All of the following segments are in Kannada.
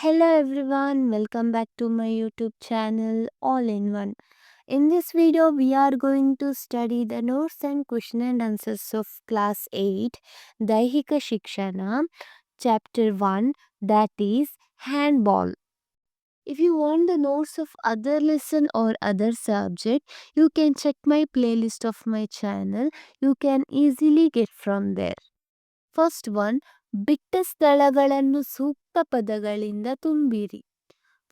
Hello everyone, welcome back to my YouTube channel All in One. In this video, we are going to study the notes and question and answers of class 8, Daihika Shikshana, chapter 1, that is Handball. If you want the notes of other lesson or other subject, you can check my playlist of my channel. You can easily get from there. First one, ಬಿಟ್ಟ ಸ್ಥಳಗಳನ್ನು ಸೂಕ್ತ ಪದಗಳಿಂದ ತುಂಬಿರಿ.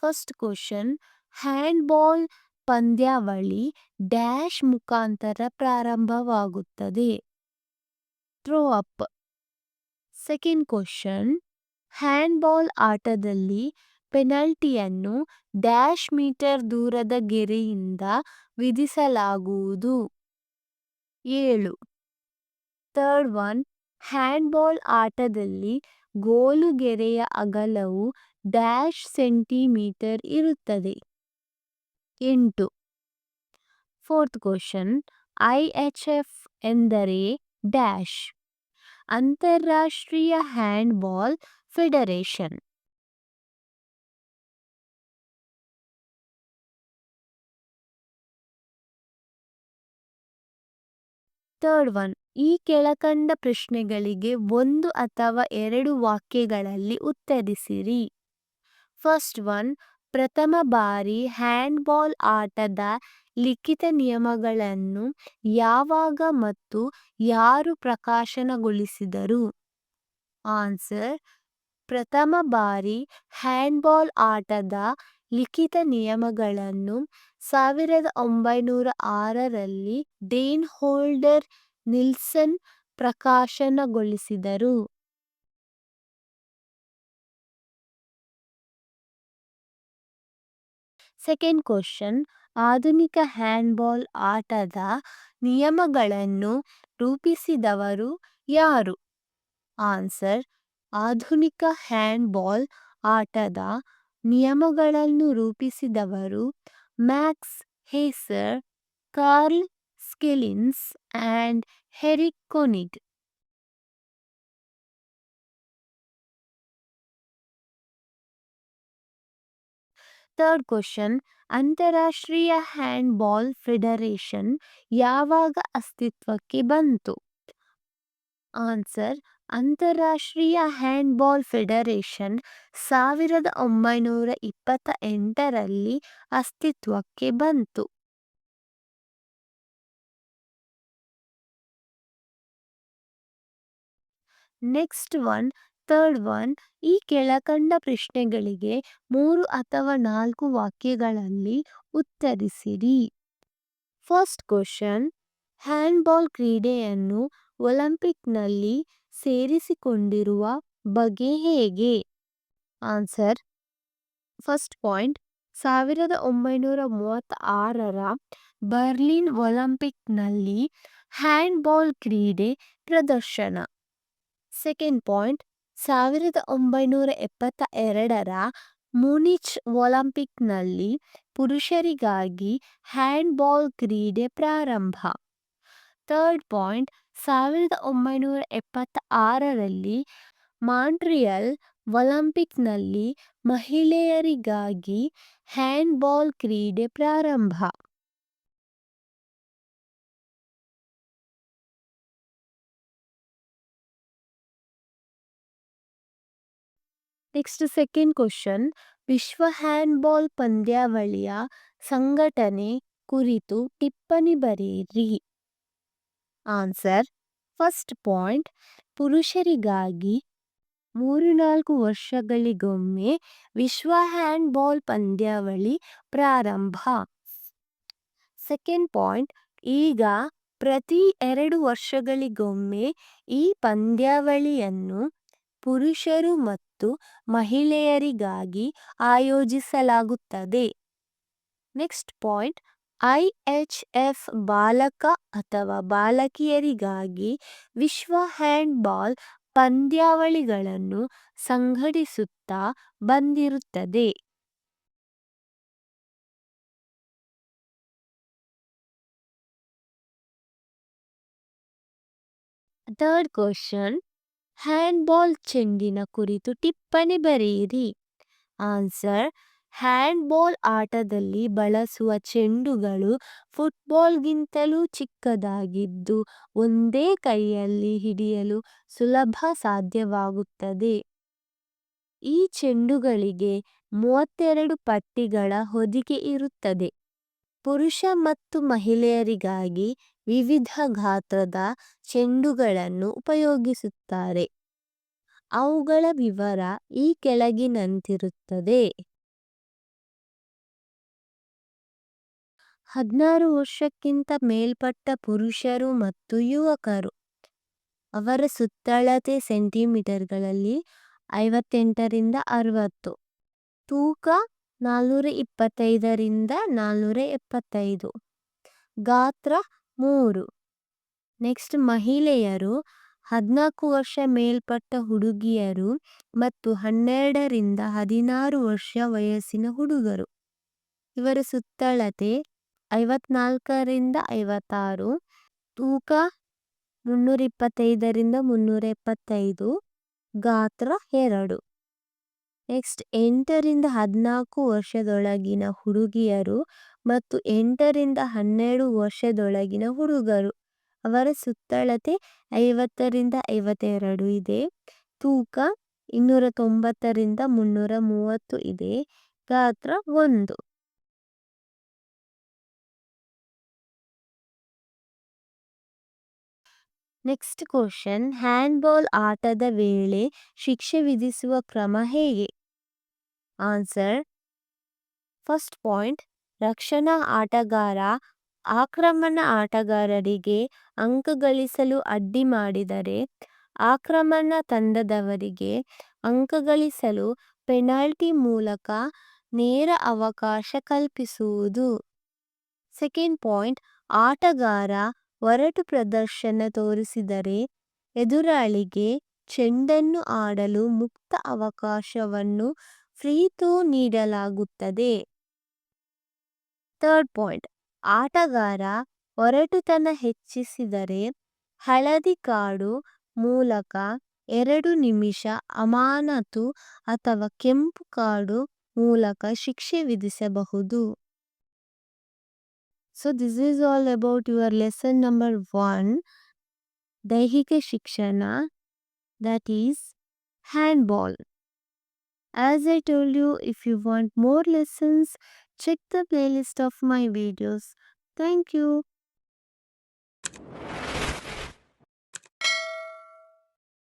ಫಸ್ಟ್ ಕ್ವಶನ್ ಹ್ಯಾಂಡ್ಬಾಲ್ ಪಂದ್ಯಾವಳಿ ಡ್ಯಾಶ್ ಮುಖಾಂತರ ಪ್ರಾರಂಭವಾಗುತ್ತದೆ. Throw up second question handball ಆಟದಲ್ಲಿ ಪೆನಲ್ಟಿಯನ್ನು ಡ್ಯಾಶ್ ಮೀಟರ್ ದೂರದ ಗೆರೆಯಿಂದ ವಿಧಿಸಲಾಗುವುದು. ಏಳು. ಥರ್ಡ್ ಒನ್ ಹ್ಯಾಂಡ್ಬಾಲ್ ಆಟದಲ್ಲಿ ಗೋಲುಗೆರೆಯ ಅಗಲವು ಡ್ಯಾಶ್ ಸೆಂಟಿಮೀಟರ್ ಇರುತ್ತದೆ. ಎಂಟು. Fourth question, I H F ಎಂದರೆ ಡ್ಯಾಶ್, ಅಂತಾರಾಷ್ಟ್ರೀಯ ಹ್ಯಾಂಡ್ಬಾಲ್ ಫೆಡರೇಷನ್. Third one. ಈ ಕೆಳಕಂಡ ಪ್ರಶ್ನೆಗಳಿಗೆ ಒಂದು ಅಥವಾ ಎರಡು ವಾಕ್ಯಗಳಲ್ಲಿ ಉತ್ತರಿಸಿರಿ. ಫಸ್ಟ್ ಒನ್ ಪ್ರಥಮ ಬಾರಿ ಹ್ಯಾಂಡ್ಬಾಲ್ ಆಟದ ಲಿಖಿತ ನಿಯಮಗಳನ್ನು ಯಾವಾಗ ಮತ್ತು ಯಾರು ಪ್ರಕಾಶನಗೊಳಿಸಿದರು? ಆನ್ಸರ್ ಪ್ರಥಮ ಬಾರಿ ಹ್ಯಾಂಡ್ಬಾಲ್ ಆಟದ ಲಿಖಿತ ನಿಯಮಗಳನ್ನು ಸಾವಿರದ ಒಂಬೈನೂರ ಆರರಲ್ಲಿ ಡೇನ್ ಹೋಲ್ಡರ್ ನಿಲ್ಸನ್ ಪ್ರಕಾಶನಗೊಳಿಸಿದರು. ಸೆಕೆಂಡ್ ಕ್ವಶನ್, ಆಧುನಿಕ ಹ್ಯಾಂಡ್ಬಾಲ್ ಆಟದ ನಿಯಮಗಳನ್ನು ರೂಪಿಸಿದವರು ಯಾರು? ಆನ್ಸರ್, ಆಧುನಿಕ ಹ್ಯಾಂಡ್ಬಾಲ್ ಆಟದ ನಿಯಮಗಳನ್ನು ರೂಪಿಸಿದವರು Max Heiser, Karl Schelenz and Erich Konig third question ಅಂತಾರಾಷ್ಟ್ರೀಯ ಹ್ಯಾಂಡ್ಬಾಲ್ ಫೆಡರೇಷನ್ ಯಾವಾಗ ಅಸ್ತಿತ್ವಕ್ಕೆ ಬಂತು? ಆನ್ಸರ್ ಅಂತಾರಾಷ್ಟ್ರೀಯ ಹ್ಯಾಂಡ್ಬಾಲ್ ಫೆಡರೇಷನ್ ಸಾವಿರದ ಒಂಬೈನೂರ ಇಪ್ಪತ್ತ ಎಂಟರಲ್ಲಿ ಅಸ್ತಿತ್ವಕ್ಕೆ ಬಂತು. ನೆಕ್ಸ್ಟ್ ಒನ್ ಥರ್ಡ್ ಒನ್ ಈ ಕೆಳಕಂಡ ಪ್ರಶ್ನೆಗಳಿಗೆ ಮೂರು ಅಥವಾ ನಾಲ್ಕು ವಾಕ್ಯಗಳಲ್ಲಿ ಉತ್ತರಿಸಿರಿ. ಫಸ್ಟ್ ಕ್ವಶನ್ ಹ್ಯಾಂಡ್ಬಾಲ್ ಕ್ರೀಡೆಯನ್ನು ಒಲಿಂಪಿಕ್ನಲ್ಲಿ ಸೇರಿಸಿಕೊಂಡಿರುವ ಬಗೆ ಹೇಗೆ? ಆನ್ಸರ್ ಫಸ್ಟ್ ಪಾಯಿಂಟ್ ಸಾವಿರದ ಒಂಬೈನೂರ ಮೂವತ್ತ ಆರರ ಬರ್ಲಿನ್ ಒಲಿಂಪಿಕ್ನಲ್ಲಿ ಹ್ಯಾಂಡ್ಬಾಲ್ ಕ್ರೀಡೆ ಪ್ರದರ್ಶನ. ಸೆಕೆಂಡ್ ಪಾಯಿಂಟ್ ಸಾವಿರದ ಒಂಬೈನೂರ ಎಪ್ಪತ್ತ ಎರಡರ ಮುನಿಚ್ ಒಲಿಂಪಿಕ್ನಲ್ಲಿ ಪುರುಷರಿಗಾಗಿ ಹ್ಯಾಂಡ್ಬಾಲ್ ಕ್ರೀಡೆ ಪ್ರಾರಂಭ. ಥರ್ಡ್ ಪಾಯಿಂಟ್, ಸಾವಿರದ ಒಂಬೈನೂರ ಎಪ್ಪತ್ತ ಆರರಲ್ಲಿ ಮಾಂಟ್ರಿಯಲ್ ಒಲಿಂಪಿಕ್ನಲ್ಲಿ ಮಹಿಳೆಯರಿಗಾಗಿ ಹ್ಯಾಂಡ್ಬಾಲ್ ಕ್ರೀಡೆ ಪ್ರಾರಂಭ. ನೆಕ್ಸ್ಟ್ ಸೆಕೆಂಡ್ ಕ್ವಶನ್ ವಿಶ್ವ ಹ್ಯಾಂಡ್ಬಾಲ್ ಪಂದ್ಯಾವಳಿಯ ಸಂಘಟನೆ ಕುರಿತು ಟಿಪ್ಪಣಿ ಬರೆಯಿರಿ. ಆನ್ಸರ್ ಫಸ್ಟ್ ಪಾಯಿಂಟ್ ಪುರುಷರಿಗಾಗಿ ಮೂರು ನಾಲ್ಕು ವರ್ಷಗಳಿಗೊಮ್ಮೆ ವಿಶ್ವ ಹ್ಯಾಂಡ್ಬಾಲ್ ಪಂದ್ಯಾವಳಿ ಪ್ರಾರಂಭ. ಸೆಕೆಂಡ್ ಪಾಯಿಂಟ್ ಈಗ ಪ್ರತಿ ಎರಡು ವರ್ಷಗಳಿಗೊಮ್ಮೆ ಈ ಪಂದ್ಯಾವಳಿಯನ್ನು ಪುರುಷರು ಮತ್ತು ಮಹಿಳೆಯರಿಗಾಗಿ ಆಯೋಜಿಸಲಾಗುತ್ತದೆ. Next point. I H F ಬಾಲಕ ಅಥವಾ ಬಾಲಕಿಯರಿಗಾಗಿ ವಿಶ್ವ ಹ್ಯಾಂಡ್ಬಾಲ್ ಪಂದ್ಯಾವಳಿಗಳನ್ನು ಸಂಘಟಿಸುತ್ತಾ ಬಂದಿರುತ್ತದೆ. Third question. ಹ್ಯಾಂಡ್ಬಾಲ್ ಚೆಂಡಿನ ಕುರಿತು ಟಿಪ್ಪಣಿ ಬರೆಯಿರಿ. ಆನ್ಸರ್, ಹ್ಯಾಂಡ್ಬಾಲ್ ಆಟದಲ್ಲಿ ಬಳಸುವ ಚೆಂಡುಗಳು ಫುಟ್ಬಾಲ್ಗಿಂತಲೂ ಚಿಕ್ಕದಾಗಿದ್ದು ಒಂದೇ ಕೈಯಲ್ಲಿ ಹಿಡಿಯಲು ಸುಲಭ ಸಾಧ್ಯವಾಗುತ್ತದೆ. ಈ ಚೆಂಡುಗಳಿಗೆ ಮೂವತ್ತೆರಡು ಪಟ್ಟಿಗಳ ಹೊದಿಕೆ ಇರುತ್ತದೆ. ಪುರುಷ ಮತ್ತು ಮಹಿಳೆಯರಿಗಾಗಿ ವಿವಿಧ ಗಾತ್ರದ ಚೆಂಡುಗಳನ್ನು ಉಪಯೋಗಿಸುತ್ತಾರೆ. ಅವುಗಳ ವಿವರ ಈ ಕೆಳಗಿನಂತಿರುತ್ತದೆ. ಹದಿನಾರು ವರ್ಷಕ್ಕಿಂತ ಮೇಲ್ಪಟ್ಟ ಪುರುಷರು ಮತ್ತು ಯುವಕರು. ಅವರ ಸುತ್ತಳತೆ ಸೆಂಟಿಮೀಟರ್ಗಳಲ್ಲಿ ಐವತ್ತೆಂಟರಿಂದ ಅರವತ್ತು. ತೂಕ ನಾನ್ನೂರ ಇಪ್ಪತ್ತೈದರಿಂದ ನಾನ್ನೂರ ಎಪ್ಪತ್ತೈದು. ಗಾತ್ರ ಮೂರು. ನೆಕ್ಸ್ಟ್ ಮಹಿಳೆಯರು ಹದಿನಾಲ್ಕು ವರ್ಷ ಮೇಲ್ಪಟ್ಟ ಹುಡುಗಿಯರು ಮತ್ತು ಹನ್ನೆರಡರಿಂದ ಹದಿನಾರು ವರ್ಷ ವಯಸ್ಸಿನ ಹುಡುಗರು. ಇವರ ಸುತ್ತಳತೆ ಐವತ್ನಾಲ್ಕರಿಂದ ಐವತ್ತಾರು, ತೂಕ ಮುನ್ನೂರ ಇಪ್ಪತ್ತೈದರಿಂದ ಮುನ್ನೂರ ಎಪ್ಪತ್ತೈದು ಗಾತ್ರ ಎರಡು. ನೆಕ್ಸ್ಟ್ ಎಂಟರಿಂದ ಹದಿನಾಲ್ಕು ವರ್ಷದೊಳಗಿನ ಹುಡುಗಿಯರು ಮತ್ತು ಎಂಟರಿಂದ ಹನ್ನೆರಡು ವರ್ಷದೊಳಗಿನ ಹುಡುಗರು. ಅವರ ಸುತ್ತಳತೆ ಐವತ್ತರಿಂದ ಐವತ್ತೆರಡು ಇದೆ. ತೂಕ ಇನ್ನೂರ ತೊಂಬತ್ತರಿಂದ ಮುನ್ನೂರ ಮೂವತ್ತು ಇದೆ. ಗಾತ್ರ ಒಂದು. Next question. ಹ್ಯಾಂಡ್ಬಾಲ್ ಆಟದ ವೇಳೆ ಶಿಕ್ಷೆ ವಿಧಿಸುವ ಕ್ರಮ ಹೇಗೆ? ಆನ್ಸರ್. First point. ರಕ್ಷಣಾ ಆಟಗಾರ, ಆಕ್ರಮಣ ಆಟಗಾರರಿಗೆ ಅಂಕ ಗಳಿಸಲು ಅಡ್ಡಿ ಮಾಡಿದರೆ, ಆಕ್ರಮಣ ತಂಡದವರಿಗೆ ಅಂಕ ಗಳಿಸಲು ಪೆನಾಲ್ಟಿ ಮೂಲಕ ನೇರ ಅವಕಾಶ ಕಲ್ಪಿಸುವುದು. ಸೆಕೆಂಡ್ ಪಾಯಿಂಟ್, ಆಟಗಾರ ಒರಟು ಪ್ರದರ್ಶನ ತೋರಿಸಿದರೆ ಎದುರಾಳಿಗೆ ಚೆಂಡನ್ನು ಆಡಲು ಮುಕ್ತ ಅವಕಾಶವನ್ನು ಫ್ರೀ ಥ್ರೋ ನೀಡಲಾಗುತ್ತದೆ. ಥರ್ಡ್ ಪಾಯಿಂಟ್ ಆಟಗಾರ ಒರಟುತನ ಹೆಚ್ಚಿಸಿದರೆ ಹಳದಿ ಕಾರ್ಡು ಮೂಲಕ ಎರಡು ನಿಮಿಷ ಅಮಾನತು ಅಥವಾ ಕೆಂಪು ಕಾರ್ಡು ಮೂಲಕ ಶಿಕ್ಷೆ ವಿಧಿಸಬಹುದು. So this is all about your lesson number one ದೈಹಿಕ ಶಿಕ್ಷಣ that is handball As I told you, if you want more lessons, check the playlist of my videos. Thank you.